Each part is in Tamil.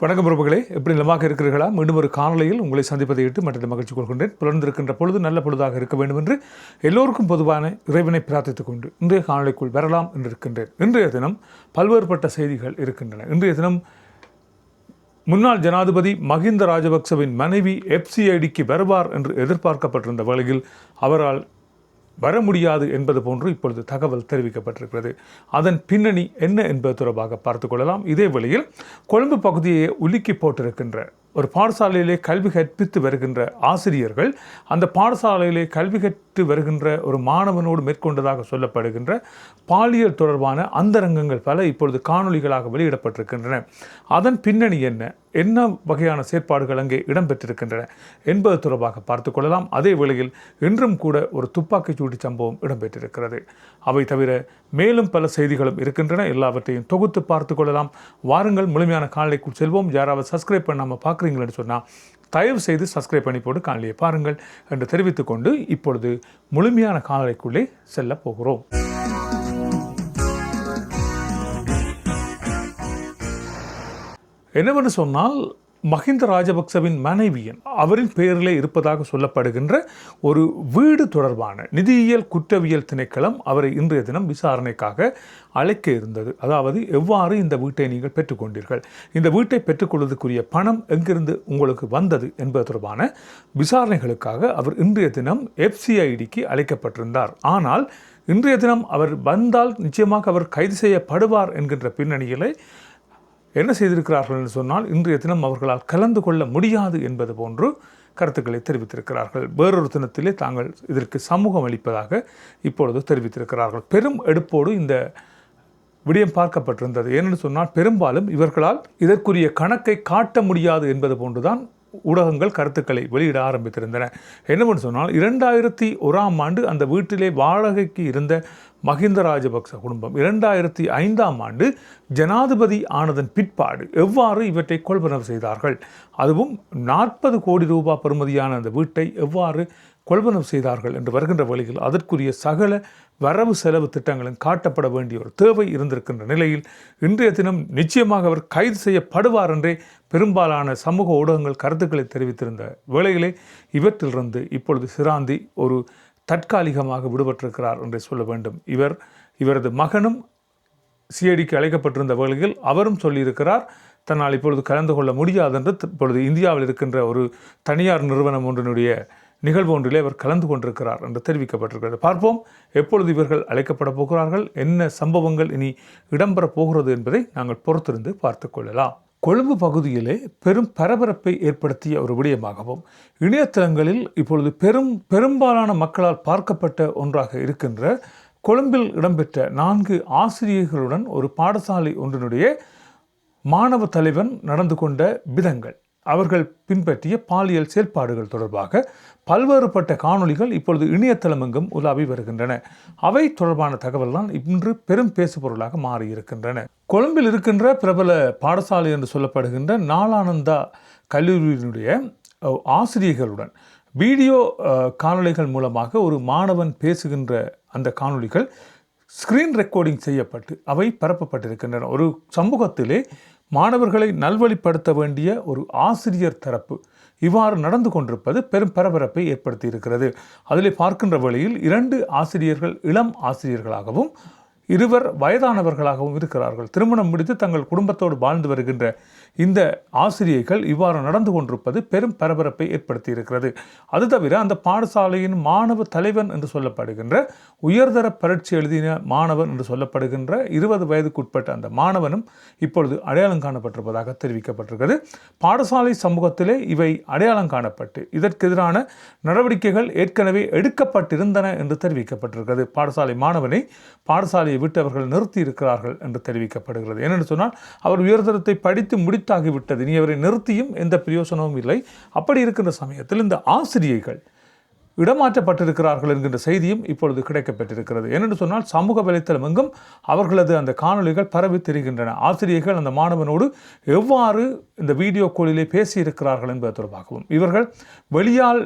வணக்கம் பிரபுகளே எப்படி நலமாக இருக்கிறீர்களா? மீண்டும் ஒரு காணொலியில் உங்களை சந்திப்பதை இட்டு மற்ற மகிழ்ச்சி கொள்கின்றேன். புலர்ந்திருக்கின்ற பொழுது நல்ல பொழுதாக இருக்க வேண்டும் என்று எல்லோருக்கும் பொதுவான இறைவனை பிரார்த்தித்துக் கொண்டு இன்றைய காணொலிக்குள் வரலாம் என்று இருக்கின்றேன். இன்றைய தினம் பல்வேறுபட்ட செய்திகள் இருக்கின்றன. இன்றைய தினம் முன்னாள் ஜனாதிபதி மஹிந்த ராஜபக்சவின் மனைவி எஃப்சிஐடிக்கு வருவார் என்று எதிர்பார்க்கப்பட்டிருந்த வேளையில் அவரால் வர முடியாது என்பது போன்று இப்பொழுது தகவல் தெரிவிக்கப்பட்டிருக்கிறது. அதன் பின்னணி என்ன என்பது தொடர்பாக பார்த்துக்கொள்ளலாம் இதே வழியில் கொழும்பு பகுதியை உலுக்கி போட்டிருக்கின்ற ஒரு பாடசாலையிலே கல்வி கற்பித்து வருகின்ற ஆசிரியர்கள் அந்த பாடசாலையிலே கல்வி கற்று வருகின்ற ஒரு மாணவனோடு மேற்கொண்டதாக சொல்லப்படுகின்ற பாலியல் தொடர்பான அந்தரங்கங்கள் பல இப்பொழுது காணொளிகளாக வெளியிடப்பட்டிருக்கின்றன. அதன் பின்னணி என்ன? என்ன வகையான செயற்பாடுகள் அங்கே இடம்பெற்றிருக்கின்றன என்பது தொடர்பாக பார்த்து கொள்ளலாம். அதே வேளையில் இன்றும் கூட ஒரு துப்பாக்கிச்சூடு சம்பவம் இடம்பெற்றிருக்கிறது. அவை தவிர மேலும் பல செய்திகளும் இருக்கின்றன. எல்லாவற்றையும் தொகுத்து பார்த்து கொள்ளலாம். வாருங்கள் முழுமையான காணொலிக்குள் செல்வோம். யாராவது சப்ஸ்கிரைப் பண்ணாமல் பார்க்குறீங்களேன்னு சொன்னால் தயவு செய்து சப்ஸ்கிரைப் பண்ணி போட்டு காணொலியை பாருங்கள் என்று தெரிவித்துக்கொண்டு இப்பொழுது முழுமையான காணொலிக்குள்ளே செல்ல போகிறோம். என்னவென்று சொன்னால் மஹிந்த ராஜபக்சவின் மனைவியின் அவரின் பெயரிலே இருப்பதாக சொல்லப்படுகின்ற ஒரு வீடு தொடர்பான நிதியியல் குற்றவியல் திணைக்களம் அவரை இன்றைய தினம் விசாரணைக்காக அழைக்க இருந்தது. அதாவது எவ்வாறு இந்த வீட்டை நீங்கள் பெற்றுக்கொண்டீர்கள்? இந்த வீட்டை பெற்றுக்கொள்வதற்குரிய பணம் எங்கிருந்து உங்களுக்கு வந்தது என்பது தொடர்பான விசாரணைகளுக்காக அவர் இன்றைய தினம் எஃப்சிஐடிக்கு அழைக்கப்பட்டிருந்தார். ஆனால் இன்றைய தினம் அவர் வந்தால் நிச்சயமாக அவர் கைது செய்யப்படுவார் என்கின்ற பின்னணியிலே என்ன செய்திருக்கிறார்கள் என்று சொன்னால் இன்றைய தினம் அவர்களால் கலந்து கொள்ள முடியாது என்பது போன்று கருத்துக்களை தெரிவித்திருக்கிறார்கள். வேறொரு தினத்திலே தாங்கள் இதற்கு சமூகம் அளிப்பதாக இப்பொழுது தெரிவித்திருக்கிறார்கள். பெரும் எடுப்போடு இந்த விடயம் பார்க்கப்பட்டிருந்தது. ஏனென்று சொன்னால் பெரும்பாலும் இவர்களால் இதற்குரிய கணக்கை காட்ட முடியாது என்பது போன்றுதான் ஊடகங்கள் கருத்துக்களை வெளியிட ஆரம்பித்திருந்தன. என்னவென்று சொன்னால் இரண்டாயிரத்தி ஓராம் ஆண்டு அந்த வீட்டிலே வாடகைக்கு இருந்த மஹிந்த ராஜபக்ச குடும்பம் இரண்டாயிரத்தி ஐந்தாம் ஆண்டு ஜனாதிபதி ஆனதன் பிற்பாடு எவ்வாறு இவற்றை கொள்வனவு செய்தார்கள்? அதுவும் நாற்பது கோடி ரூபாய் பெறுமதியான அந்த வீட்டை எவ்வாறு கொள்வனம் செய்தார்கள் என்று வருகின்ற வழியில் அதற்குரிய சகல வரவு செலவு திட்டங்களும் காட்டப்பட வேண்டிய ஒரு தேவை இருந்திருக்கின்ற நிலையில் இன்றைய தினம் நிச்சயமாக அவர் கைது செய்யப்படுவார் என்றே பெரும்பாலான சமூக ஊடகங்கள் கருத்துக்களை தெரிவித்திருந்த வேளையிலே இவற்றிலிருந்து இப்பொழுது சிராந்தி ஒரு தற்காலிகமாக விடுபட்டிருக்கிறார் என்றே சொல்ல வேண்டும். இவர் இவரது மகனும் சிஐடிக்கு அழைக்கப்பட்டிருந்த வேளையில் அவரும் சொல்லியிருக்கிறார் தன்னால் இப்பொழுது கலந்து கொள்ள முடியாது என்று இப்பொழுது இந்தியாவில் இருக்கின்ற ஒரு தனியார் நிறுவனம் ஒன்றினுடைய நிகழ்வு ஒன்றிலே அவர் கலந்து கொண்டிருக்கிறார் என்று தெரிவிக்கப்பட்டிருக்கிறது. பார்ப்போம் எப்பொழுது இவர்கள் அழைக்கப்பட போகிறார்கள் என்ன சம்பவங்கள் இனி இடம்பெறப் போகிறது என்பதை நாங்கள் பொறுத்திருந்து பார்த்து கொள்ளலாம். கொழும்பு பகுதியிலே பெரும் பரபரப்பை ஏற்படுத்திய ஒரு விடயமாகவும் இணையதளங்களில் இப்பொழுது பெரும் பெரும்பாலான மக்களால் பார்க்கப்பட்ட ஒன்றாக இருக்கின்ற கொழும்பில் இடம்பெற்ற நான்கு ஆசிரியர்களுடன் ஒரு பாடசாலை ஒன்றினுடைய மாணவ தலைவன் நடந்து கொண்ட விதங்கள். அவர்கள் பின்பற்றிய பாலியல் செயல்பாடுகள் தொடர்பாக பல்வேறுபட்ட காணொளிகள் இப்பொழுது இணையதளமெங்கும் உலாவி வருகின்றன. அவை தொடர்பான தகவல்தான் இன்று பெரும் பேசுபொருளாக மாறியிருக்கின்றன. கொழும்பில் இருக்கின்ற பிரபல பாடசாலை என்று சொல்லப்படுகின்ற நாளானந்தா கல்லூரியினுடைய ஆசிரியர்களுடன் வீடியோ காணொளிகள் மூலமாக ஒரு மாணவன் பேசுகின்ற அந்த காணொளிகள் ஸ்க்ரீன் ரெக்கார்டிங் செய்யப்பட்டு அவை பரப்பப்பட்டிருக்கின்றன. ஒரு சமூகத்திலே மாணவர்களை நல்வழிப்படுத்த வேண்டிய ஒரு ஆசிரியர் தரப்பு இவ்வாறு நடந்து கொண்டிருப்பது பெரும் பரபரப்பை ஏற்படுத்தி இருக்கிறது. பார்க்கின்ற வழியில் இரண்டு ஆசிரியர்கள் இளம் ஆசிரியர்களாகவும் இருவர் வயதானவர்களாகவும் இருக்கிறார்கள். திருமணம் முடித்து தங்கள் குடும்பத்தோடு வாழ்ந்து வருகின்ற இந்த ஆசிரியர்கள் இவ்வாறு நடந்து கொண்டிருப்பது பெரும் பரபரப்பை ஏற்படுத்தி இருக்கிறது அது தவிர அந்த பாடசாலையின் மாணவ தலைவன் என்று சொல்லப்படுகின்ற உயர்தர பரீட்சை எழுதின மாணவன் என்று சொல்லப்படுகின்ற இருபது வயதுக்குட்பட்ட அந்த மாணவனும் இப்பொழுது அடையாளம் காணப்பட்டிருப்பதாக தெரிவிக்கப்பட்டிருக்கிறது. பாடசாலை சமூகத்திலே இவை அடையாளம் காணப்பட்டு இதற்கு எதிரான நடவடிக்கைகள் ஏற்கனவே எடுக்கப்பட்டிருந்தன என்று தெரிவிக்கப்பட்டிருக்கிறது. பாடசாலை மாணவனை பாடசாலை விட்டு அவர்கள் நிறுத்தி இருக்கிறார்கள் என்று தெரிவிக்கப்படுகிறது. ஏனென்று சொன்னால் அவர் உயர்தரத்தை படித்து முடித்தாகிவிட்டது. இனி அவரை நிறுத்தியும் எந்த பிரயோசனமும் இல்லை. அப்படி இருக்கின்ற சமயத்தில் இந்த ஆசிரியைகள் இடமாற்றப்பட்டிருக்கிறார்கள் என்கின்ற செய்தியும் இப்பொழுது கிடைக்கப்பட்டிருக்கிறது ஏனென்று சொன்னால் சமூக வலைத்தளம் எங்கும் அவர்களது அந்த காணொளிகள் பரவி தெரிகின்றன. ஆசிரியர்கள் அந்த மாணவனோடு எவ்வாறு இந்த வீடியோ கோலிலே பேசியிருக்கிறார்கள் என்பது தொடர்பாகவும் இவர்கள் வெளியால்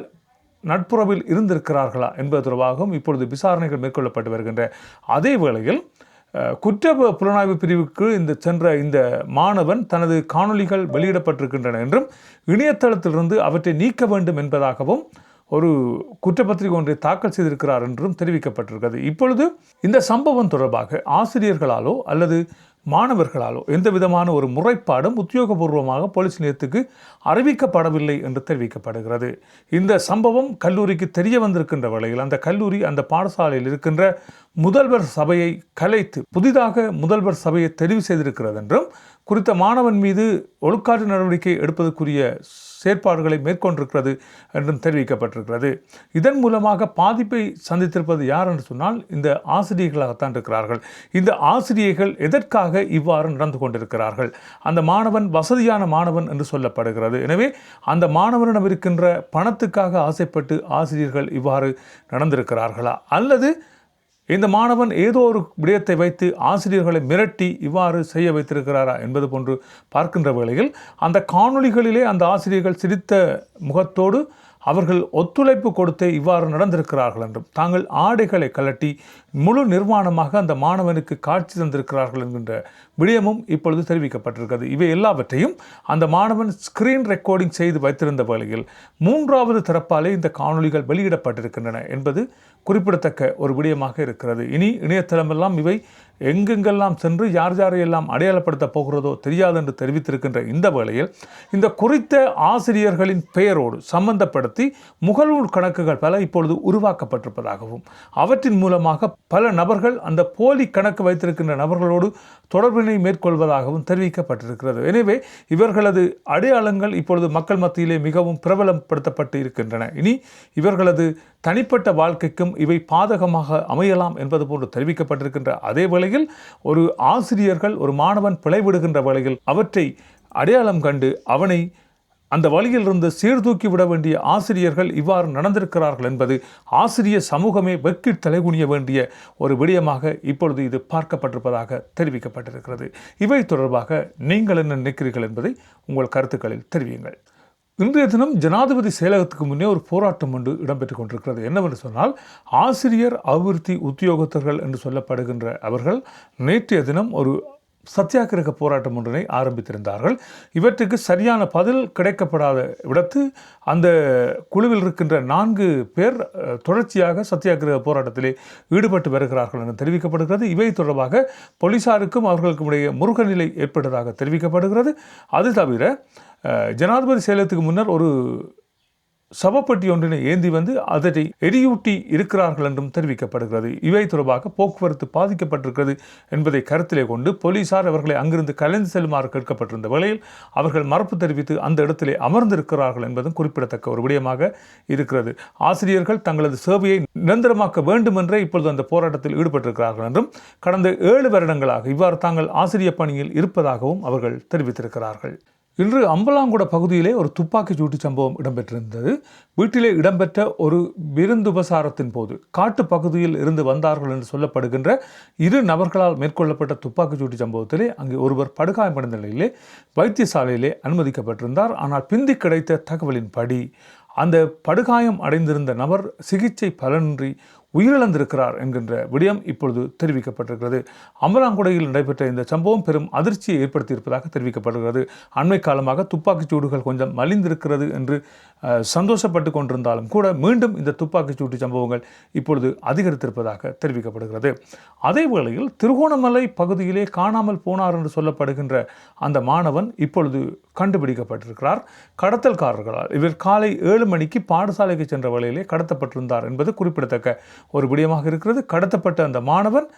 நட்புறவில் இருந்திருக்கிறார்களா என்பது தொடர்பாகவும் இப்பொழுது விசாரணைகள் மேற்கொள்ளப்பட்டு வருகின்ற அதே வேளையில் குற்ற புலனாய்வு பிரிவுக்கு இந்த சென்ற இந்த மாணவன் தனது காணொளிகள் வெளியிடப்பட்டிருக்கின்றன என்றும் இணையதளத்திலிருந்து அவற்றை நீக்க வேண்டும் என்பதாகவும் ஒரு குற்றப்பத்திரிகை ஒன்றை தாக்கல் செய்திருக்கிறார் என்றும் தெரிவிக்கப்பட்டிருக்கிறது. இப்பொழுது இந்த சம்பவம் தொடர்பாக ஆசிரியர்களாலோ அல்லது மாணவர்களாலோ எந்த விதமான ஒரு முறைப்பாடும் உத்தியோகபூர்வமாக போலீஸ் நிலையத்துக்கு அறிவிக்கப்படவில்லை என்று தெரிவிக்கப்படுகிறது. இந்த சம்பவம் கல்லூரிக்கு தெரிய வந்திருக்கின்ற வேளையில் அந்த கல்லூரி அந்த பாடசாலையில் இருக்கின்ற முதல்வர் சபையை கலைத்து புதிதாக முதல்வர் சபையை தெரிவு செய்திருக்கிறது என்றும் குறித்த மாணவன் மீது ஒழுக்காற்று நடவடிக்கை எடுப்பதற்குரிய செயற்பாடுகளை மேற்கொண்டிருக்கிறது என்றும் தெரிவிக்கப்பட்டிருக்கிறது. இதன் மூலமாக பாதிப்பை சந்தித்திருப்பது யார் என்று சொன்னால் இந்த ஆசிரியர்களாகத்தான் இருக்கிறார்கள். இந்த ஆசிரியர்கள் எதற்காக இவ்வாறு நடந்து கொண்டிருக்கிறார்கள்? அந்த மாணவன் வசதியான மாணவன் என்று சொல்லப்படுகிறது. எனவே அந்த மாணவனிடம் இருக்கின்ற பணத்துக்காக ஆசைப்பட்டு ஆசிரியர்கள் இவ்வாறு நடந்திருக்கிறார்களா? அல்லது இந்த மாணவன் ஏதோ ஒரு விடயத்தை வைத்து ஆசிரியர்களை மிரட்டி இவ்வாறு செய்ய வைத்திருக்கிறாரா என்பது போன்று பார்க்கின்ற வேளையில் அந்த காணொளிகளிலே அந்த ஆசிரியர்கள் சிரித்த முகத்தோடு அவர்கள் ஒத்துழைப்பு கொடுத்தே இவ்வாறு நடந்திருக்கிறார்கள் என்றும் தாங்கள் ஆடைகளை கலட்டி முழு நிர்வாணமாக அந்த மாணவனுக்கு காட்சி தந்திருக்கிறார்கள் என்கின்ற விடயமும் இப்பொழுது தெரிவிக்கப்பட்டிருக்கிறது. இவை எல்லாவற்றையும் அந்த மாணவன் ஸ்கிரீன் ரெக்கார்டிங் செய்து வைத்திருந்த வேளையில் மூன்றாவது தரப்பாலே இந்த காணொளிகள் வெளியிடப்பட்டிருக்கின்றன என்பது குறிப்பிடத்தக்க ஒரு விடயமாக இருக்கிறது. இனி இணையதளமெல்லாம் இவை எங்கெங்கெல்லாம் சென்று யார் யாரையெல்லாம் அடையாளப்படுத்த போகிறதோ தெரியாது என்று தெரிவித்திருக்கின்ற இந்த வேளையில் இந்த குறித்த ஆசிரியர்களின் பெயரோடு சம்பந்தப்படுத்தி முகநூல் கணக்குகள் பல இப்பொழுது உருவாக்கப்பட்டிருப்பதாகவும் அவற்றின் மூலமாக பல நபர்கள் அந்த போலி கணக்கு வைத்திருக்கின்ற நபர்களோடு தொடர்பினை மேற்கொள்வதாகவும் தெரிவிக்கப்பட்டிருக்கிறது. எனவே இவர்களது அடையாளங்கள் இப்பொழுது மக்கள் மத்தியிலே மிகவும் பிரபலப்படுத்தப்பட்டு இருக்கின்றன. இனி இவர்களது தனிப்பட்ட வாழ்க்கைக்கும் இவை பாதகமாக அமையலாம் என்பது போன்று தெரிவிக்கப்பட்டிருக்கின்ற அதே வேளையில் ஒரு ஆசிரியர்கள் ஒரு மாணவன் பிழைவிடுகின்ற வேளையில் அவற்றை அடையாளம் கண்டு அவனை அந்த வழியிலிருந்து சீர்தூக்கி விட வேண்டிய ஆசிரியர்கள் இவ்வாறு நடந்திருக்கிறார்கள் என்பது ஆசிரியர் சமூகமே வெக்கி தலைகுனிய வேண்டிய ஒரு விடயமாக இப்பொழுது இது பார்க்கப்பட்டிருப்பதாக தெரிவிக்கப்பட்டிருக்கிறது. இவை தொடர்பாக நீங்கள் என்ன நினைக்கிறீர்கள் என்பதை உங்கள் கருத்துக்களில் தெரிவியுங்கள். இன்றைய தினம் ஜனாதிபதி செயலகத்துக்கு முன்னே ஒரு போராட்டம் ஒன்று இடம்பெற்றுக் கொண்டிருக்கிறது. என்னவென்று சொன்னால் ஆசிரியர் அபிவிருத்தி உத்தியோகத்தர்கள் என்று சொல்லப்படுகின்ற அவர்கள் நேற்றைய தினம் ஒரு சத்தியாகிரக போராட்டம் ஒன்றினை ஆரம்பித்திருந்தார்கள். இவற்றுக்கு சரியான பதில் கிடைக்கப்படாத விடத்து அந்த குழுவில் இருக்கின்ற நான்கு பேர் தொடர்ச்சியாக சத்தியாகிரக போராட்டத்திலே ஈடுபட்டு வருகிறார்கள் என தெரிவிக்கப்படுகிறது. இவை தொடர்பாக போலீசாருக்கும் அவர்களுக்கும் இடையே முருகநிலை ஏற்பட்டதாக தெரிவிக்கப்படுகிறது. அது தவிர ஜனாதிபதி செயலத்துக்கு முன்னர் ஒரு சவப்பட்டி ஒன்றினை ஏந்தி வந்து அதனை எரியூட்டி இருக்கிறார்கள் என்றும் தெரிவிக்கப்படுகிறது. இவை தொடர்பாக போக்குவரத்து பாதிக்கப்பட்டிருக்கிறது என்பதை கருத்திலே கொண்டு போலீசார் அவர்களை அங்கிருந்து கலைந்து செல்லுமாறு கேட்கப்பட்டிருந்த வேளையில் அவர்கள் மறுப்பு தெரிவித்து அந்த இடத்திலே அமர்ந்திருக்கிறார்கள் என்பதும் குறிப்பிடத்தக்க ஒரு விடயமாக இருக்கிறது. ஆசிரியர்கள் தங்களது சேவையை நிரந்தரமாக்க வேண்டும் என்றே இப்பொழுது அந்த போராட்டத்தில் ஈடுபட்டிருக்கிறார்கள் என்றும் கடந்த ஏழு வருடங்களாக இவ்வாறு தாங்கள் ஆசிரியர் பணியில் இருப்பதாகவும் அவர்கள் தெரிவித்திருக்கிறார்கள். இன்று அம்பலாங்குட பகுதியிலே ஒரு துப்பாக்கிச் சூட்டு சம்பவம் இடம்பெற்றிருந்தது. வீட்டிலே இடம்பெற்ற ஒரு விருந்துபசாரத்தின் போது காட்டு பகுதியில் இருந்து வந்தார்கள் என்று சொல்லப்படுகின்ற இரு நபர்களால் மேற்கொள்ளப்பட்ட துப்பாக்கிச் சூட்டு சம்பவத்திலே அங்கே ஒருவர் படுகாயமடைந்த நிலையிலே வைத்தியசாலையிலே அனுமதிக்கப்பட்டிருந்தார். ஆனால் பிந்தி கிடைத்த தகவலின்படி அந்த படுகாயம் அடைந்திருந்த நபர் சிகிச்சை பலனின்றி உயிரிழந்திருக்கிறார் என்கின்ற விடயம் இப்பொழுது தெரிவிக்கப்பட்டிருக்கிறது. அமலாங்குடையில் நடைபெற்ற இந்த சம்பவம் பெரும் அதிர்ச்சியை ஏற்படுத்தியிருப்பதாக தெரிவிக்கப்படுகிறது. அண்மை காலமாக துப்பாக்கிச் சூடுகள் கொஞ்சம் மலிந்திருக்கிறது என்று சந்தோஷப்பட்டு கொண்டிருந்தாலும் கூட மீண்டும் இந்த துப்பாக்கிச் சூட்டு சம்பவங்கள் இப்பொழுது அதிகரித்திருப்பதாக தெரிவிக்கப்படுகிறது. அதே வேளையில் திருகோணமலை பகுதியிலே காணாமல் போனார் என்று சொல்லப்படுகின்ற அந்த மாணவன் இப்பொழுது கண்டுபிடிக்கப்பட்டிருக்கிறார். கடத்தல்காரர்களால் இவர் காலை ஏழு மணிக்கு பாடசாலைக்கு சென்ற வேளையிலே கடத்தப்பட்டிருந்தார் என்பது குறிப்பிடத்தக்க ஒரு விடயமாக இருக்கிறது. கடத்தப்பட்ட அந்த மாணவன்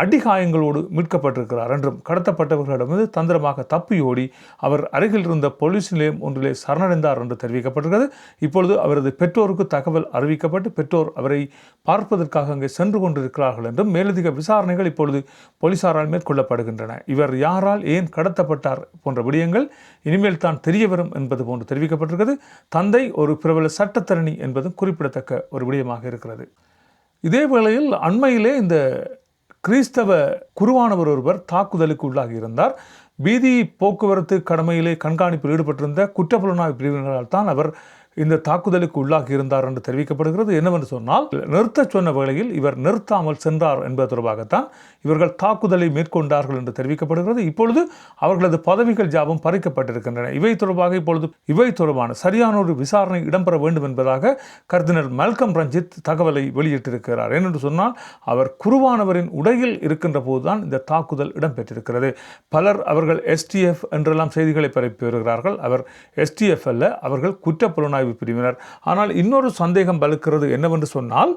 அடிகாயங்களோடு மீட்கப்பட்டிருக்கிறார் என்றும் கடத்தப்பட்டவர்களிடமிருந்து தந்திரமாக தப்பியோடி அவர் அருகில் இருந்த போலீஸ் நிலையம் ஒன்றிலே சரணடைந்தார் என்று தெரிவிக்கப்பட்டிருக்கிறது. இப்பொழுது அவரது பெற்றோருக்கு தகவல் அறிவிக்கப்பட்டு பெற்றோர் அவரை பார்ப்பதற்காக அங்கே சென்று கொண்டிருக்கிறார்கள் என்றும் மேலதிக விசாரணைகள் இப்பொழுது போலீசாரால் மேற்கொள்ளப்படுகின்றன. இவர் யாரால் ஏன் கடத்தப்பட்டார் போன்ற விடயங்கள் இனிமேல் தான் தெரிய வரும் என்பது போன்று தெரிவிக்கப்பட்டிருக்கிறது. தந்தை ஒரு பிரபல சட்டத்தரணி என்பதும் குறிப்பிடத்தக்க ஒரு விடயமாக இருக்கிறது. இதே வேளையில் அண்மையிலே இந்த கிறிஸ்தவ குருவானவர் ஒருவர் தாக்குதலுக்கு உள்ளாகி இருந்தார். வீதி போக்குவரத்து கடமையிலே கண்காணிப்பில் ஈடுபட்டிருந்த குற்றப்புலனாய்வு பிரிவினரால் தான் அவர் இந்த தாக்குதலுக்கு உள்ளாகி இருந்தார் என்று தெரிவிக்கப்படுகிறது. என்னவென்று சொன்னால் நிறுத்த சொன்ன வேளையில் இவர் நிறுத்தாமல் சென்றார் என்பது தொடர்பாகத்தான் இவர்கள் தாக்குதலை மேற்கொண்டார்கள் என்று தெரிவிக்கப்படுகிறது. இப்பொழுது அவர்களது பதவிகள் ஜாபம் பறிக்கப்பட்டிருக்கின்றன. இவை தொடர்பாக இப்பொழுது இவை தொடர்பான சரியான ஒரு விசாரணை இடம்பெற வேண்டும் என்பதாக கர்தினர் மல்கம் ரஞ்சித் தகவலை வெளியிட்டிருக்கிறார். ஏனென்று சொன்னால் அவர் குருவானவரின் உடையில் இருக்கின்ற போதுதான் இந்த தாக்குதல் இடம்பெற்றிருக்கிறது. பலர் அவர்கள் எஸ்டிஎஃப் என்றெல்லாம் செய்திகளை பரப்பி வருகிறார்கள் அவர் எஸ்டிஎஃப் அல்ல அவர்கள் குற்றப்புலனாய்வு பிரிவினர். ஆனால் இன்னொரு சந்தேகம் வலுக்கிறது என்னவென்று சொன்னால்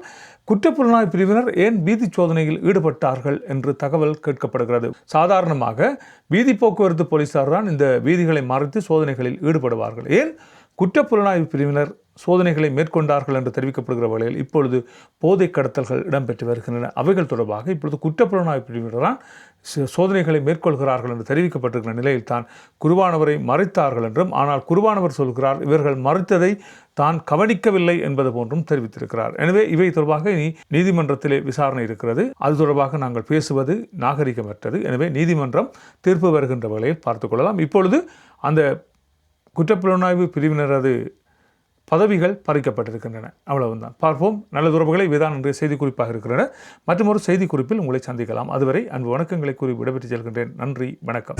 குற்றப்புலனாய்வு பிரிவினர் ஏன் வீதி சோதனையில் ஈடுபட்டார்கள் என்று தகவல் கேட்கப்படுகிறது. சாதாரணமாக வீதி போக்குவரத்து போலீசார் தான் இந்த வீதிகளை மறைத்து சோதனைகளில் ஈடுபடுவார்கள். ஏன்? குற்றப்புலனாய்வு பிரிவினர் சோதனைகளை மேற்கொண்டார்கள் என்று தெரிவிக்கப்படுகிற வகையில் இப்பொழுது போதை கடத்தல்கள் இடம்பெற்று வருகின்றன. அவைகள் தொடர்பாக இப்பொழுது குற்றப்புலனாய்வு பிரிவினர் சோதனைகளை மேற்கொள்கிறார்கள் என்று தெரிவிக்கப்பட்டிருக்கிற நிலையில் தான் குருவானவரை மறைத்தார்கள் என்றும் ஆனால் குருவானவர் சொல்கிறார் இவர்கள் மறைத்ததை தான் கவனிக்கவில்லை என்பது போன்றும் தெரிவித்திருக்கிறார். எனவே இவை தொடர்பாக இனி நீதிமன்றத்திலே விசாரணை இருக்கிறது. அது தொடர்பாக நாங்கள் பேசுவது நாகரிகமற்றது. எனவே நீதிமன்றம் தீர்ப்பு வருகின்ற வகையில் பார்த்துக்கொள்ளலாம் இப்பொழுது அந்த குற்றப்புலனாய்வு பிரிவினரது பதவிகள் பறிக்கப்பட்டிருக்கின்றன. அவ்வளவுதான். பார்ப்போம். நல்ல உறவுகளை இவைதான் இன்றைய செய்தி குறிப்பாக இருக்கின்றன மற்றும் ஒரு செய்தி குறிப்பில் உங்களை சந்திக்கலாம். அதுவரை அன்பு வணக்கங்களை கூறி விடைபெற்று செல்கின்றேன். நன்றி. வணக்கம்.